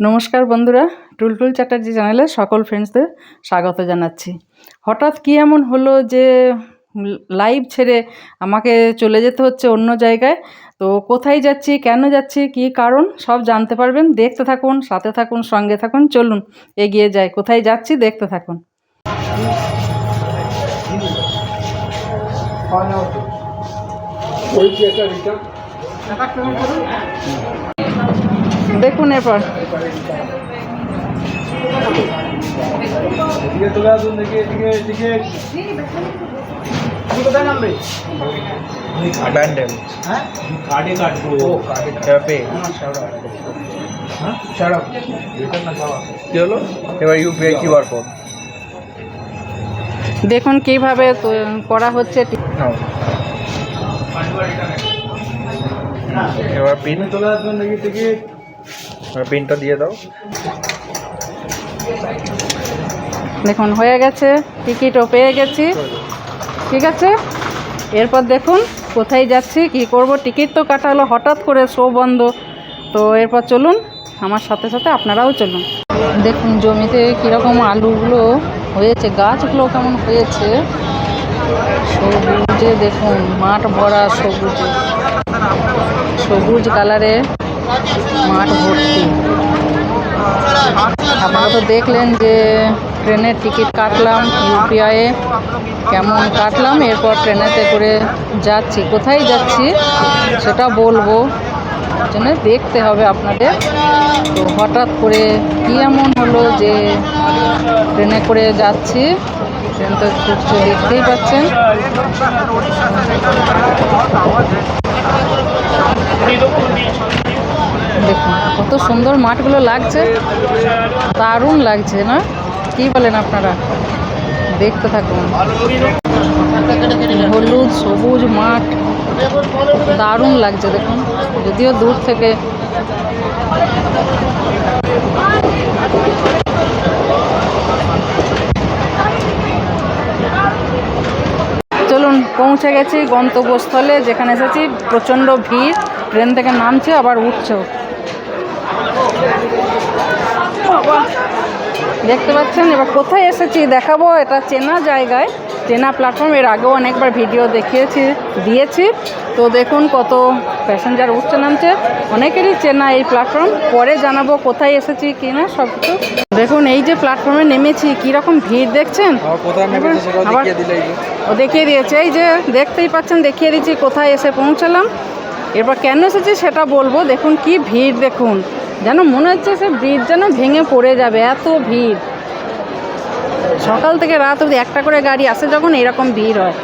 নমস্কার বন্ধুরা টুলটুল চ্যাটার্জি চ্যানেলে সকল ফ্রেন্ডসদের স্বাগত জানাচ্ছি। হঠাৎ কী এমন হলো যে লাইভ ছেড়ে আমাকে চলে যেতে হচ্ছে অন্য জায়গায়? তো কোথায় যাচ্ছি কেন যাচ্ছি কী কারণ সব জানতে পারবেন। দেখতে থাকুন সাথে থাকুন সঙ্গে থাকুন চলুন এগিয়ে যাই। কোথায় যাচ্ছি দেখতে থাকুন। দেখুন এরপর। হ্যাঁ? ও হ্যাঁ কি হলো? এবার ইউপিআই কিউআর কোড দেখুন কীভাবে করা হচ্ছে। এবার পিন দেখি টিকিট পিনটা দিয়ে দাও। দেখুন, হয়ে গেছে। টিকিটও পেয়ে গেছি। ঠিক আছে? এরপর দেখুন, কোথায় যাচ্ছি, কি করব? টিকিট তো কাটা হলো হঠাৎ করে শো বন্ধ। তো এরপর চলুন, আমার সাথে সাথে আপনারাও চলুন। দেখুন, জমিতে কীরকম আলুগুলো হয়েছে, গাছগুলো কেমন হয়েছে। সবুজে দেখুন, মাঠ ভরা সবুজে। সবুজ কালারে মাঠ ভর্তি। আপনারা তো দেখলেন যে ট্রেনের টিকিট কাটলাম, ইউপিআইয়ে কেমন কাটলাম, এরপর ট্রেনেতে করে যাচ্ছি। কোথায় যাচ্ছি সেটা বলব জন্য দেখতে হবে আপনাদের। তো হঠাৎ করে কী এমন হলো যে ট্রেনে করে যাচ্ছি? ট্রেন তো ছুটছে দেখতেই পাচ্ছেন। দেখুন, কত সুন্দর মাঠগুলো লাগছে। দারুণ লাগছে, না? কি বলেন আপনারা? দেখতে থাকুন। হলুদ, সবুজ মাঠ। দারুণ লাগছে, দেখুন। যদিও দূর থেকে চলুন, পৌঁছে গেছি গন্তব্যস্থলে, যেখানে এসেছি। প্রচণ্ড ভিড়, ট্রেন থেকে নামছে, আবার উঠছেও। বাবা, দেখতে পাচ্ছেন? এবার কোথায় এসেছি দেখাবো। এটা চেনা জায়গায়। চেনা প্ল্যাটফর্ম এর আগেও অনেকবার ভিডিও দেখিয়েছি দিয়েছি। তো দেখুন কত প্যাসেঞ্জার উঠছে নামছে। অনেকেরই চেনা এই প্ল্যাটফর্ম পরে জানাব কোথায় এসেছি কি না সব কিছু দেখুন এই যে প্ল্যাটফর্মে নেমেছি কীরকম ভিড় দেখছেন? আবার ও দেখিয়ে দিয়েছে। এই যে দেখতেই পাচ্ছেন দেখিয়ে দিচ্ছি কোথায় এসে পৌঁছালাম। এরপর কেন এসেছি সেটা বলব। দেখুন কি ভিড় দেখুন। যেন মনে হচ্ছে সে ব্রিজ যেন ভেঙে পড়ে যাবে, এত ভিড়। সকাল থেকে রাত অবধি একটা করে গাড়ি আসে যখন এরকম ভিড় হয়।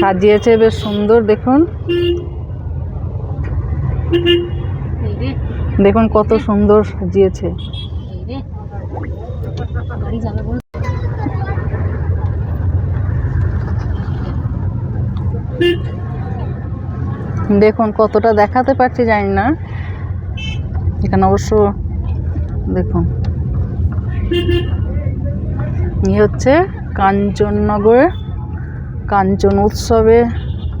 সাজিয়েছে বেশ সুন্দর, দেখুন। দেখুন কত সুন্দর সাজিয়েছে। দেখুন, কতটা দেখাতে পারছি, জানি না। এখানে অবশ্য, দেখুন। এই হচ্ছে কাঞ্চননগরে, কাঞ্চন উৎসবে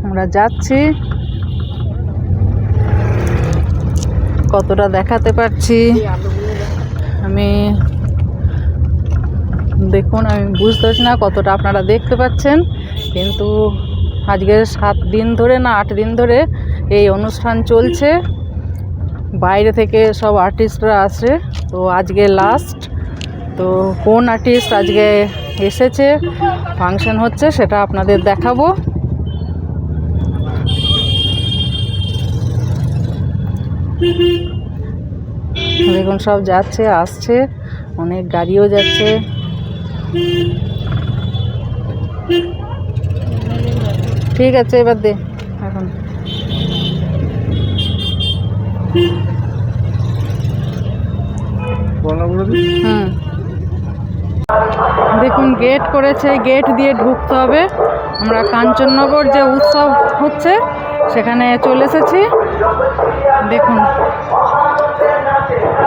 আমরা যাচ্ছি। কতটা দেখাতে পারছি? আমি, দেখুন, আমি বুঝতে পারছি না কতটা আপনারা দেখতে পাচ্ছেন, কিন্তু আজকে সাত দিন ধরে না আট দিন ধরে এই অনুষ্ঠান চলছে। বাইরে থেকে সব আর্টিস্টরা আসে তো আজকে লাস্ট তো কোন আর্টিস্ট আজকে এসেছে ফাংশন হচ্ছে সেটা আপনাদের দেখাবো। দেখুন, সব যাচ্ছে, আসছে, অনেক গাড়িও যাচ্ছে। ঠিক আছে এবার দে। এখন। হুম। দেখুন গেট করেছে গেট দিয়ে ঢুকতে হবে। আমরা কাঞ্চননগর যে উৎসব হচ্ছে সেখানে চলে এসেছি। দেখুন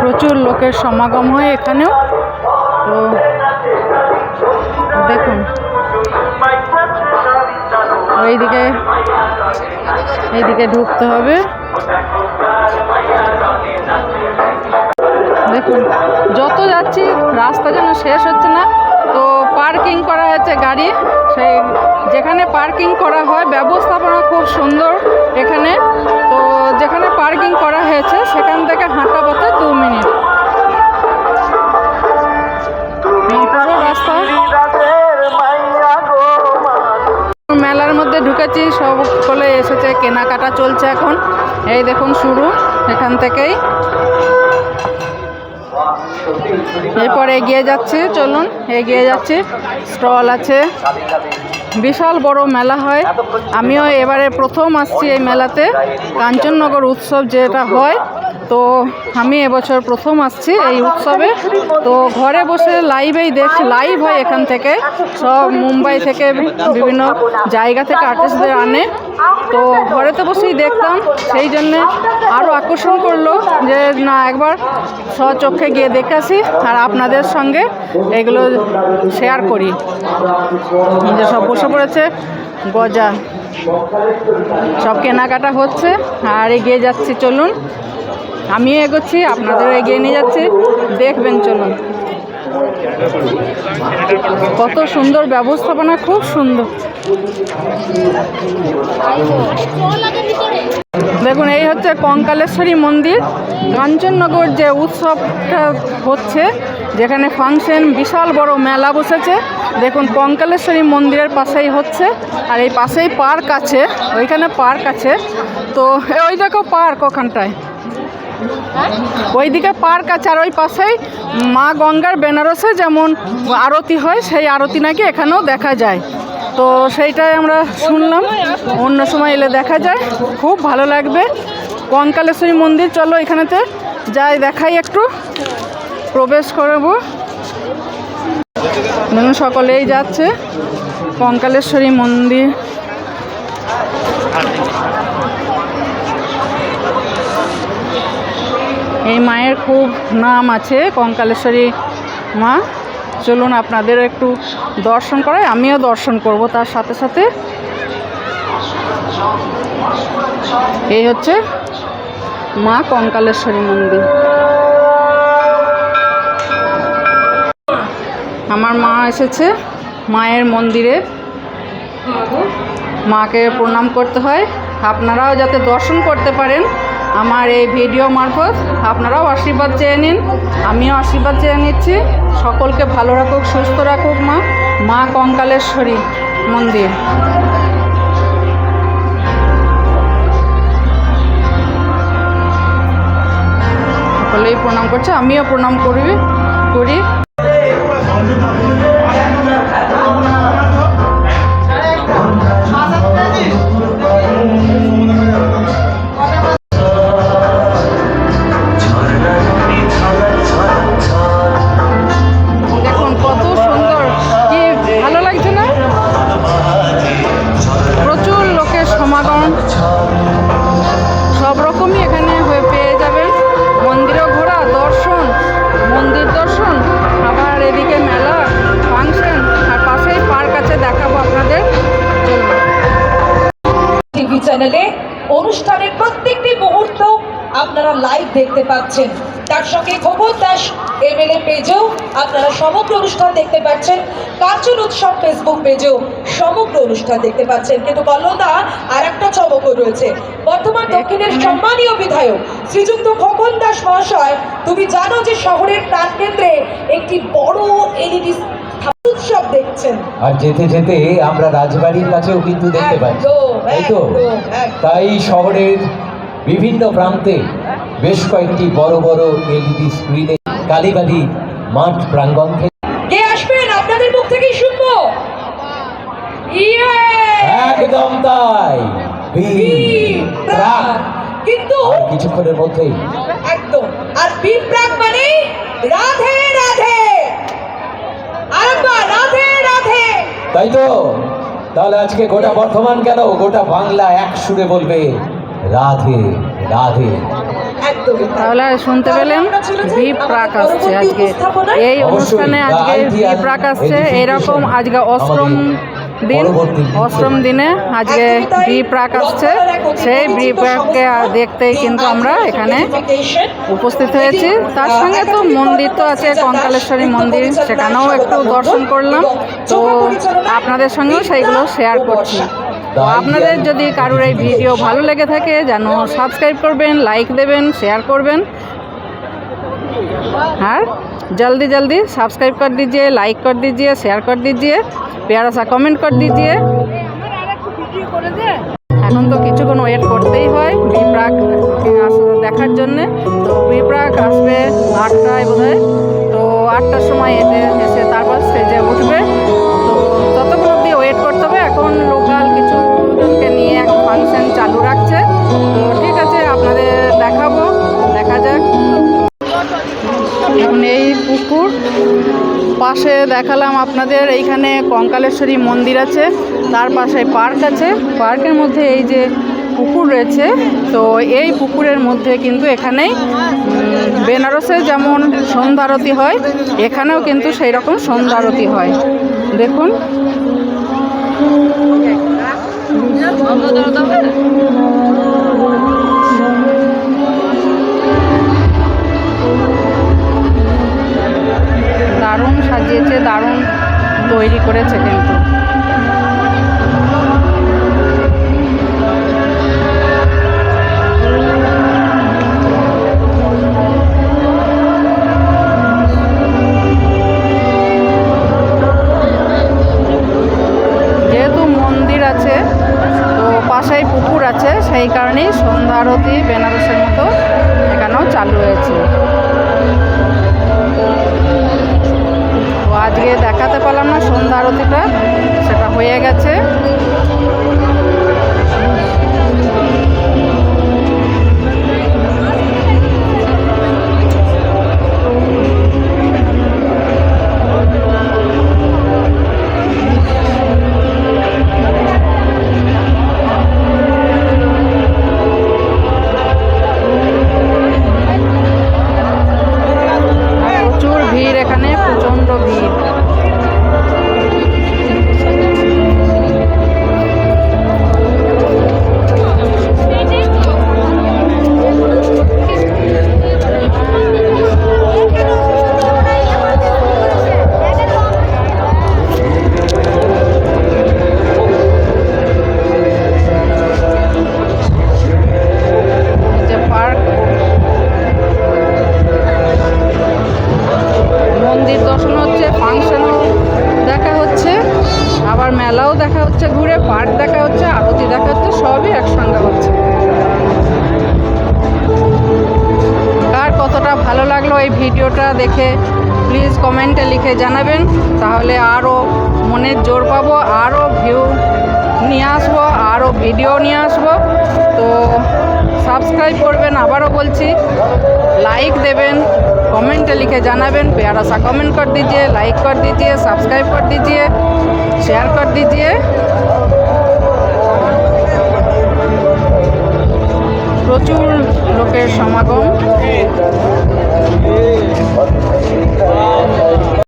প্রচুর লোকের সমাগম হয় এখানেও। তো ওইদিকে এইদিকে ঢুকতে হবে। দেখুন যত যাচ্ছি রাস্তা যেন শেষ হচ্ছে না তো পার্কিং করা হয়েছে গাড়ি। সেই যেখানে পার্কিং করা হয় ব্যবস্থাপনা খুব সুন্দর এখানে। তো যেখানে পার্কিং করা হয়েছে সেখান থেকে হাঁটা পথে দু মিনিট। রাস্তা ঢুকেছি সকলে এসেছে, কেনাকাটা চলছে এখন। এই দেখুন, শুরু এখান থেকেই। এরপর এগিয়ে যাচ্ছে, চলুন, এগিয়ে যাচ্ছে। স্টল আছে। বিশাল বড় মেলা হয়। আমিও এবারে প্রথম আসছি এই মেলাতে। কাঞ্চননগর উৎসব যেটা হয় তো আমি এবছর প্রথম আসছি এই উৎসবে। তো ঘরে বসে লাইভেই দেখছি লাইভ হয় এখান থেকে। সব মুম্বাই থেকে বিভিন্ন জায়গা থেকে আর্টিস্টদের আনে। তো ঘরেতে বসেই দেখতাম, সেই জন্যে আরও আকর্ষণ করল যে না, একবার স্বচক্ষে গিয়ে দেখে আসি আর আপনাদের সঙ্গে এগুলো শেয়ার করি। যে সব বসে পড়েছে, গজা। সব কেনাকাটা হচ্ছে, আর এগিয়ে যাচ্ছি, চলুন। আমিও এগোচ্ছি, আপনাদেরও এগিয়ে নিয়ে যাচ্ছি। দেখবেন, চলুন। কত সুন্দর ব্যবস্থাপনা, খুব সুন্দর। দেখুন, এই হচ্ছে কঙ্কালেশ্বরী মন্দির। কাঞ্চননগর যে উৎসবটা হচ্ছে, যেখানে ফাংশন, বিশাল বড় মেলা বসেছে। দেখুন, কঙ্কালেশ্বরী মন্দিরের পাশেই হচ্ছে। আর এই পাশেই পার্ক আছে, ওইখানে পার্ক আছে। তো ওই দেখো পার্ক ওখানটায়। ওইদিকে পার্ক আছে আর ওই পাশেই মা গঙ্গার বেনারসে যেমন আরতি হয়, সেই আরতি নাকি এখানেও দেখা যায়। তো সেইটাই আমরা শুনলাম। অন্য সময় এলে দেখা যায়। খুব ভালো লাগবে। কঙ্কালেশ্বরী মন্দির, চলো এখানেতে যাই, দেখাই একটু। প্রবেশ করব। দেখুন সকলেই যাচ্ছে। কঙ্কালেশ্বরী মন্দির। এই মায়ের খুব নাম আছে, কঙ্কালেশ্বরী মা। চলুন আপনাদের একটু দর্শন করাই, আমিও দর্শন করব তার সাথে সাথে। এই হচ্ছে মা কঙ্কালেশ্বরী মন্দির। আমার মা এসেছে মায়ের মন্দিরে। মাকে প্রণাম করতে হয়। আপনারাও যাতে দর্শন করতে পারেন। আমার এই ভিডিও মারফত আপনারাও আশীর্বাদ চেয়ে নিন। আমিও আশীর্বাদ চেয়ে নিচ্ছি। সকলকে ভালো রাখুক, সুস্থ রাখুক মা। মা কঙ্কালেশ্বরী মন্দির। সকলেই প্রণাম করছে, আমিও প্রণাম করি করি। চ্যানেলে অনুষ্ঠানের প্রত্যেকটি মুহূর্ত আপনারা লাইভ দেখতে পাচ্ছেন। তার সঙ্গে খবর দাস এমএলএ পেজেও আপনারা সমগ্র অনুষ্ঠান দেখতে পাচ্ছেন। কাঞ্চন উৎসব ফেসবুক পেজেও সমগ্র অনুষ্ঠান দেখতে পাচ্ছেন। কিন্তু কল্লদা আর একটা চমকও রয়েছে। বর্তমান দক্ষিণের সম্মানীয় বিধায়ক শ্রীযুক্ত খোকন দাস মহাশয়, তুমি জানো যে শহরের প্রাণকেন্দ্রে একটি বড় এলইডি উৎসব দেখছেন। আর যেতে যেতে আমরা রাজবাড়ির কাছেও কিন্তু দেখতে একদম, তাই তো। তাই শহরের বিভিন্ন প্রান্তে বেশ কয়েকটি বড় বড় এলইডি স্ক্রিনে কালীবাড়ি মাঠ প্রাঙ্গণ থেকে কে আসবেন? আপনাদের মুখ থেকেই শুনব। ইয়ে! একদম তাই। কিন্তু কিছুক্ষণের মধ্যেই একদম। আর বিপ্রাক মানে রাধে রাধে। তাই তো? তাহলে আজকে গোটা বর্ধমান কেন? গোটা বাংলা এক সুরে বলবে রাধে রাধে। তাহলে শুনতে পেলেন প্রাক আসছে আজকে এই অনুষ্ঠানে আজকে বি প্রাক আসছে এরকম আজকে অষ্টম দিন অষ্টম দিনে আজকে বি প্রাক আসছে। সেই বি প্রাককে দেখতেই কিন্তু আমরা এখানে উপস্থিত হয়েছি। তার সঙ্গে তো মন্দির তো আছে কঙ্কালেশ্বরী মন্দির সেখানেও একটু দর্শন করলাম। তো আপনাদের সঙ্গেও সেইগুলো শেয়ার করছি। তো আপনাদের যদি কারোর এই ভিডিও ভালো লেগে থাকে যেন সাবস্ক্রাইব করবেন লাইক দেবেন শেয়ার করবেন। और जल्दी जल्दी सब्सक्राइब कर दीजिए लाइक कर दीजिए शेयर कर दीजिए प्यारा सा कमेंट कर दीजिए এখন তো কিছুক্ষণ ওয়েট করতেই হয় বিপ্রাক আস- দেখার জন্যে তো বিপ্রাক আসবে আটটায় বোধ তো আটটার সময় এতে পুকুর। পাশে দেখালাম আপনাদের, এইখানে কঙ্কালেশ্বরী মন্দির আছে, তার পাশে পার্ক আছে। পার্কের মধ্যে এই যে পুকুর রয়েছে, তো এই পুকুরের মধ্যে কিন্তু এখানেই বেনারসে যেমন সন্ধ্যা আরতি হয়, এখানেও কিন্তু সেই রকম সন্ধ্যা আরতি হয়। দেখুন। সাজিয়েছে, দারুণ তৈরি করেছে কিন্তু। আছে, তো পাশেই পুকুর আছে, সেই কারণেই সন্ধ্যা আরতি বেনারসের মতো আরতিটা সেটা হয়ে গেছে। ভালো লাগলো এই ভিডিওটা দেখে প্লিজ কমেন্টে লিখে জানাবেন তাহলে আরও মনের জোর পাবো আরও ভিউ নিয়ে আসবো আরও ভিডিও নিয়ে আসবো তো সাবস্ক্রাইব করবেন আবারও বলছি लाइक देवें कमेंट लिखे জানাবেন प्यारा सा कमेंट कर दीजिए लाइक कर दीजिए सब्सक्राइब कर दीजिए शेयर कर दीजिए প্রচুর লোকের সমাগম Wow.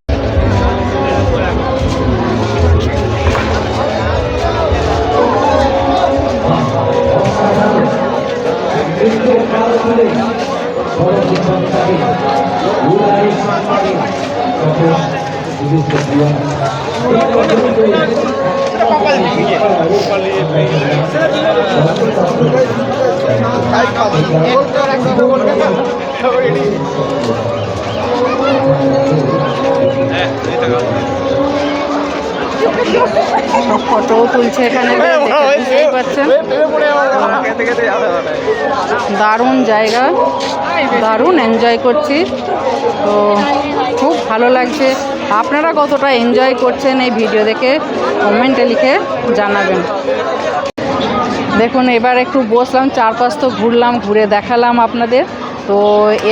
সব ফটোও তুলছে এখানে দারুণ জায়গা দারুণ এনজয় করছি। তো খুব ভালো লাগছে। আপনারা কতটা এনজয় করছেন এই ভিডিও দেখে কমেন্টে লিখে জানাবেন। দেখুন এবার একটু বসলাম চারপাশ তো ঘুরলাম ঘুরে দেখালাম আপনাদের। তো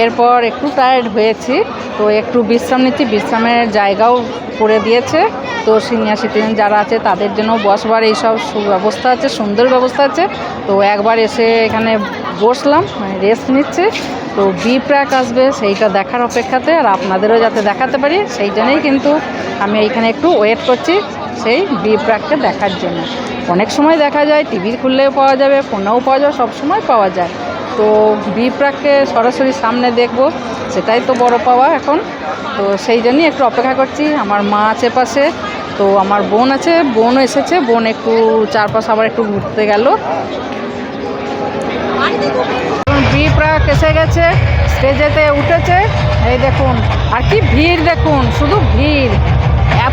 এরপর একটু টায়ার্ড হয়েছি, তো একটু বিশ্রাম নিচ্ছি, বিশ্রামের জায়গাও করে দিয়েছে। তো সিনিয়র সিটিজেন যারা আছে, তাদের জন্য বসবার এইসব সুব্যবস্থা আছে, সুন্দর ব্যবস্থা আছে। তো একবার এসে এখানে বসলাম মানে রেস্ট নিচ্ছে। তো বি প্র্যাক আসবে, সেইটা দেখার অপেক্ষাতে, আর আপনাদেরও যাতে দেখাতে পারি, সেই জন্যই কিন্তু আমি এইখানে একটু ওয়েট করছি, সেই বি প্রাককে দেখার জন্য। অনেক সময় দেখা যায় টিভি খুললেও পাওয়া যাবে ফোনেও পাওয়া যাবে সব সময় পাওয়া যায়। তো বি প্রাককে সরাসরি সামনে দেখব। সেটাই তো বড় পাওয়া এখন। তো সেই জন্যই একটু অপেক্ষা করছি। আমার মা আছে পাশে। তো আমার বোন আছে বোনও এসেছে। বোন একটু চারপাশ আবার একটু ঘুরতে গেল। বি প্রাক এসে গেছে। স্টেজেতে উঠেছে। এই দেখুন, আর কি ভিড় দেখুন, শুধু ভিড়।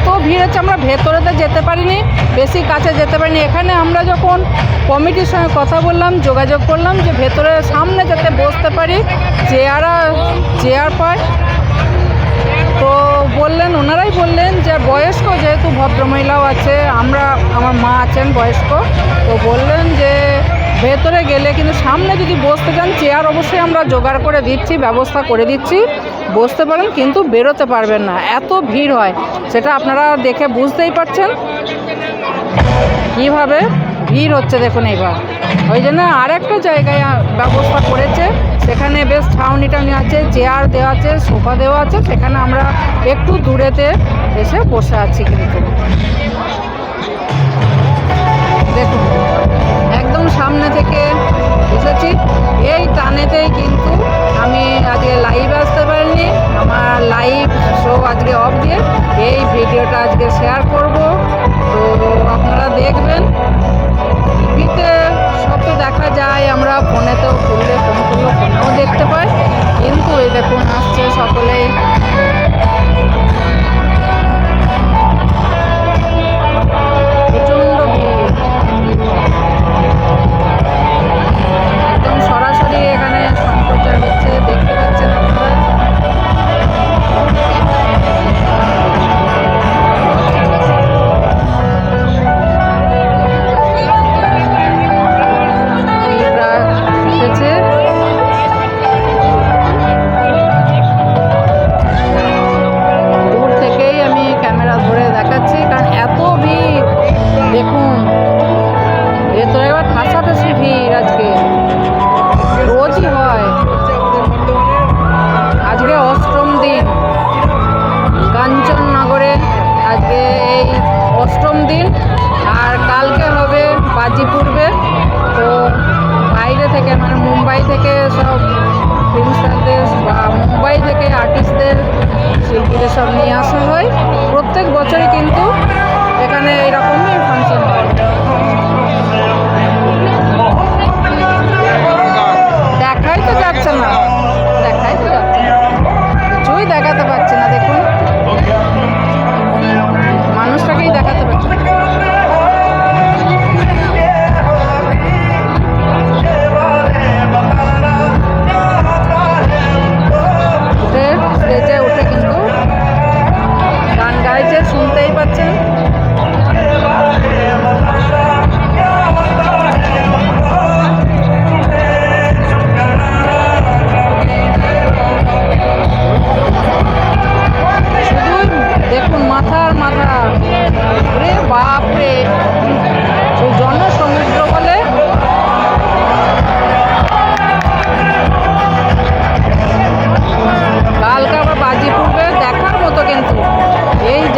এত ভিড় হচ্ছে, আমরা ভেতরেতে যেতে পারিনি, বেশি কাছে যেতে পারিনি। এখানে আমরা যখন কমিটির সঙ্গে কথা বললাম, যোগাযোগ করলাম যে ভেতরে সামনে যাতে বসতে পারি চেয়ারা চেয়ার পায়। তো বললেন, ওনারাই বললেন যে বয়স্ক যেহেতু ভদ্রমহিলাও আছে, আমরা, আমার মা আছেন বয়স্ক, তো বললেন যে ভেতরে গেলে কিন্তু সামনে যদি বসতে চান, চেয়ার অবশ্যই আমরা জোগাড় করে দিচ্ছি, ব্যবস্থা করে দিচ্ছি। বসতে পারেন, কিন্তু বেরোতে পারবেন না। এত ভিড় হয়, সেটা আপনারা দেখে বুঝতেই পারছেন। কীভাবে ভিড় হচ্ছে দেখুন এবার ওই জন্য আর একটা জায়গায় ব্যবস্থা করেছে, সেখানে বেশ ছাউনি টাউনি আছে, চেয়ার দেওয়া আছে, সোফা দেওয়া আছে, সেখানে আমরা একটু দূরেতে এসে বসে আছি কিন্তু। দেখুন, একদম সামনে থেকে এসেছি। এই টানেতেই কিন্তু আমি আজকে লাইভ আমার লাইভ শো আজকে অফ দিয়ে এই ভিডিওটা আজকে শেয়ার করব। তো আপনারা দেখবেন, টিভিতে সব তো দেখা যায়, আমরা ফোনেতেও খুললে ফোন খুললে ফোনেও দেখতে পাই। কিন্তু এই দেখুন, আসছে সকলেই।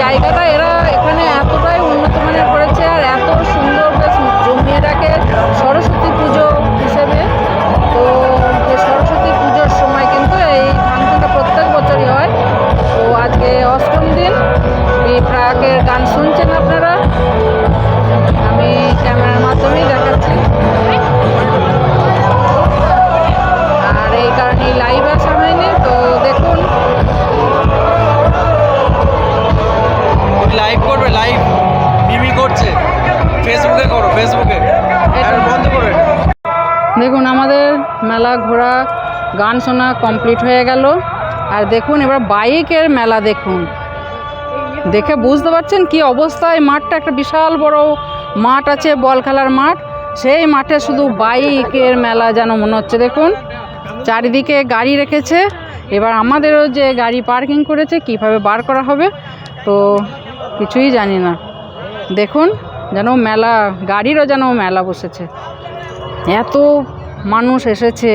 জায়গাটা আমাদের মেলা ঘোরা, গান শোনা কমপ্লিট হয়ে গেল। আর দেখুন, এবার বাইকের মেলা দেখুন। দেখে বুঝতে পারছেন কি অবস্থায় মাঠটা একটা বিশাল বড় মাঠ আছে বল খেলার মাঠ। সেই মাঠে শুধু বাইকের মেলা যেন মনে হচ্ছে। দেখুন, চারিদিকে গাড়ি রেখেছে। এবার আমাদেরও যে গাড়ি পার্কিং করেছে, কীভাবে বার করা হবে, তো কিছুই জানি না। দেখুন, যেন মেলা, গাড়িরও যেন মেলা বসেছে। এত মানুষ এসেছে।